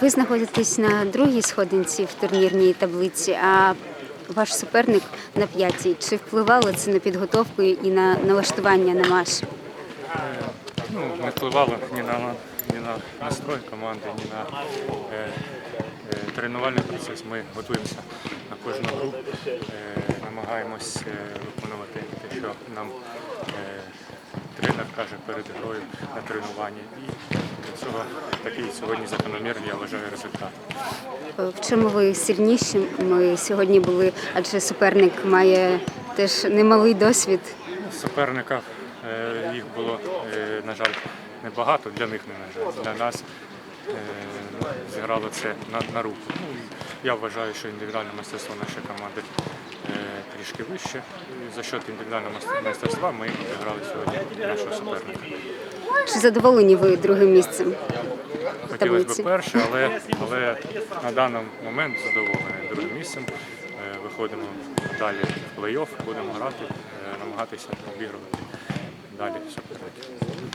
Ви знаходитесь на другій сходинці в турнірній таблиці, а ваш суперник на п'ятій. Чи впливало це на підготовку і на налаштування на матч? Ну, не впливало ні на, ні на настрой команди, ні на е, е, тренувальний процес. Ми готуємося на кожну гру, е, намагаємось е, виконувати те, що нам е, тренер каже перед грою на тренуванні. І для цього такий сьогодні закономірний, я вважаю, результат. В чому ви сильніші? Ми сьогодні були, адже суперник має теж немалий досвід. Суперників е, їх було, е, на жаль, небагато, для них не на жаль. Для нас е, зіграло це на, на руку. Ну, я вважаю, що індивідуальне мистецтво нашої команди е, трішки вище. За счет індивідуального мистецтва ми зіграли сьогодні нашого суперника. Чи задоволені ви другим місцем? Хотілося б перше, але, але на даний момент задоволений другим місцем. Е, Виходимо далі в плей-офф, будемо грати, е, намагатися обігрувати далі.